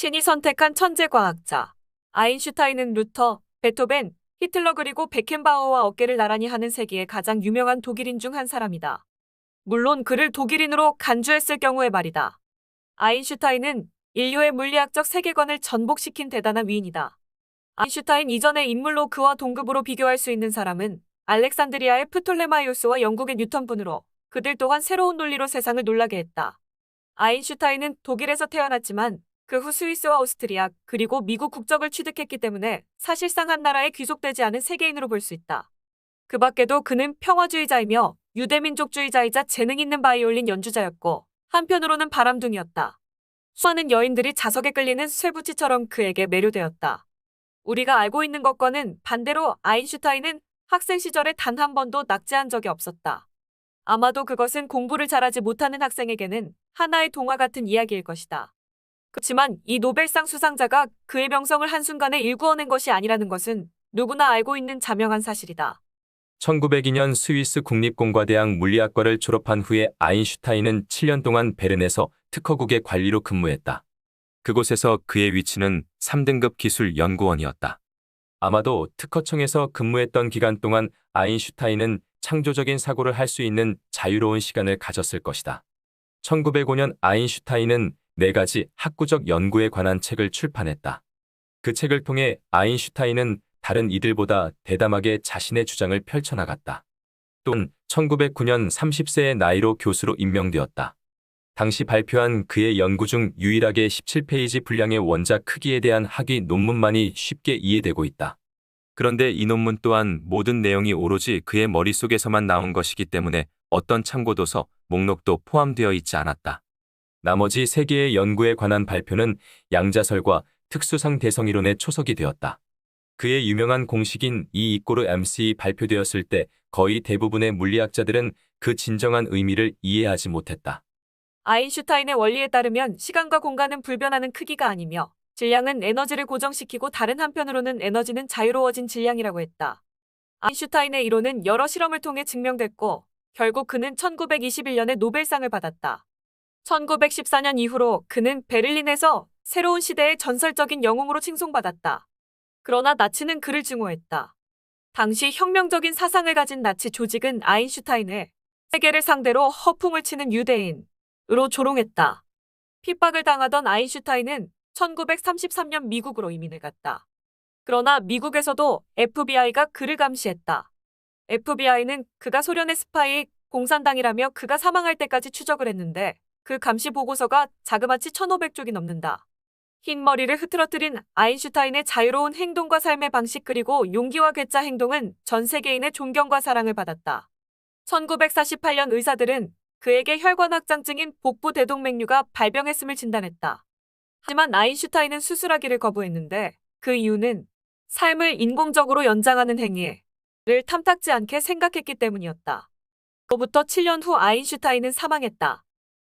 신이 선택한 천재 과학자. 아인슈타인은 루터, 베토벤, 히틀러 그리고 베켄바워와 어깨를 나란히 하는 세계의 가장 유명한 독일인 중 한 사람이다. 물론 그를 독일인으로 간주했을 경우의 말이다. 아인슈타인은 인류의 물리학적 세계관을 전복시킨 대단한 위인이다. 아인슈타인 이전의 인물로 그와 동급으로 비교할 수 있는 사람은 알렉산드리아의 프톨레마이오스와 영국의 뉴턴뿐으로 그들 또한 새로운 논리로 세상을 놀라게 했다. 아인슈타인은 독일에서 태어났지만 그 후 스위스와 오스트리아 그리고 미국 국적을 취득했기 때문에 사실상 한 나라에 귀속되지 않은 세계인으로 볼 수 있다. 그 밖에도 그는 평화주의자이며 유대민족주의자이자 재능 있는 바이올린 연주자였고 한편으로는 바람둥이였다. 수많은 여인들이 자석에 끌리는 쇠붙이처럼 그에게 매료되었다. 우리가 알고 있는 것과는 반대로 아인슈타인은 학생 시절에 단 한 번도 낙제한 적이 없었다. 아마도 그것은 공부를 잘하지 못하는 학생에게는 하나의 동화 같은 이야기일 것이다. 그렇지만 이 노벨상 수상자가 그의 명성을 한순간에 일구어낸 것이 아니라는 것은 누구나 알고 있는 자명한 사실이다. 1902년 스위스 국립공과대학 물리학과를 졸업한 후에 아인슈타인은 7년 동안 베른에서 특허국의 관리로 근무했다. 그곳에서 그의 위치는 3등급 기술 연구원이었다. 아마도 특허청에서 근무했던 기간 동안 아인슈타인은 창조적인 사고를 할 수 있는 자유로운 시간을 가졌을 것이다. 1905년 아인슈타인은 네 가지 학구적 연구에 관한 책을 출판했다. 그 책을 통해 아인슈타인은 다른 이들보다 대담하게 자신의 주장을 펼쳐나갔다. 또한 1909년 30세의 나이로 교수로 임명되었다. 당시 발표한 그의 연구 중 유일하게 17페이지 분량의 원작 크기에 대한 학위 논문만이 쉽게 이해되고 있다. 그런데 이 논문 또한 모든 내용이 오로지 그의 머릿속에서만 나온 것이기 때문에 어떤 참고도서, 목록도 포함되어 있지 않았다. 나머지 세 개의 연구에 관한 발표는 양자설과 특수상 대성이론의 초석이 되었다. 그의 유명한 공식인 E 이꼬르 MC 발표되었을 때 거의 대부분의 물리학자들은 그 진정한 의미를 이해하지 못했다. 아인슈타인의 원리에 따르면 시간과 공간은 불변하는 크기가 아니며 질량은 에너지를 고정시키고 다른 한편으로는 에너지는 자유로워진 질량이라고 했다. 아인슈타인의 이론은 여러 실험을 통해 증명됐고 결국 그는 1921년에 노벨상을 받았다. 1914년 이후로 그는 베를린에서 새로운 시대의 전설적인 영웅으로 칭송받았다. 그러나 나치는 그를 증오했다. 당시 혁명적인 사상을 가진 나치 조직은 아인슈타인을 세계를 상대로 허풍을 치는 유대인으로 조롱했다. 핍박을 당하던 아인슈타인은 1933년 미국으로 이민을 갔다. 그러나 미국에서도 FBI가 그를 감시했다. FBI는 그가 소련의 스파이 공산당이라며 그가 사망할 때까지 추적을 했는데 그 감시 보고서가 자그마치 1500쪽이 넘는다. 흰 머리를 흐트러뜨린 아인슈타인의 자유로운 행동과 삶의 방식 그리고 용기와 괴짜 행동은 전 세계인의 존경과 사랑을 받았다. 1948년 의사들은 그에게 혈관 확장증인 복부 대동맥류가 발병했음을 진단했다. 하지만 아인슈타인은 수술하기를 거부했는데 그 이유는 삶을 인공적으로 연장하는 행위를 탐탁지 않게 생각했기 때문이었다. 그로부터 7년 후 아인슈타인은 사망했다.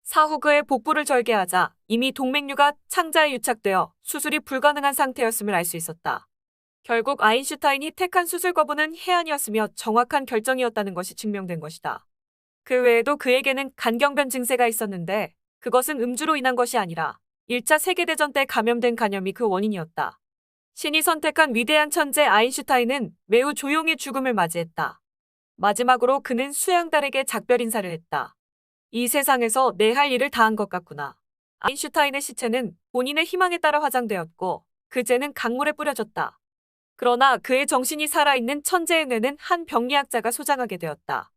사후 그의 복부를 절개하자 이미 동맥류가 창자에 유착되어 수술이 불가능한 상태였음을 알 수 있었다. 결국 아인슈타인이 택한 수술 거부는 해안이었으며 정확한 결정이었다는 것이 증명된 것이다. 그 외에도 그에게는 간경변 증세가 있었는데 그것은 음주로 인한 것이 아니라 1차 세계대전 때 감염된 간염이 그 원인이었다. 신이 선택한 위대한 천재 아인슈타인은 매우 조용히 죽음을 맞이했다. 마지막으로 그는 수양달에게 작별 인사를 했다. 이 세상에서 내 할 일을 다 한 것 같구나. 아인슈타인의 시체는 본인의 희망에 따라 화장되었고 그 죄는 강물에 뿌려졌다. 그러나 그의 정신이 살아있는 천재의 뇌는 한 병리학자가 소장하게 되었다.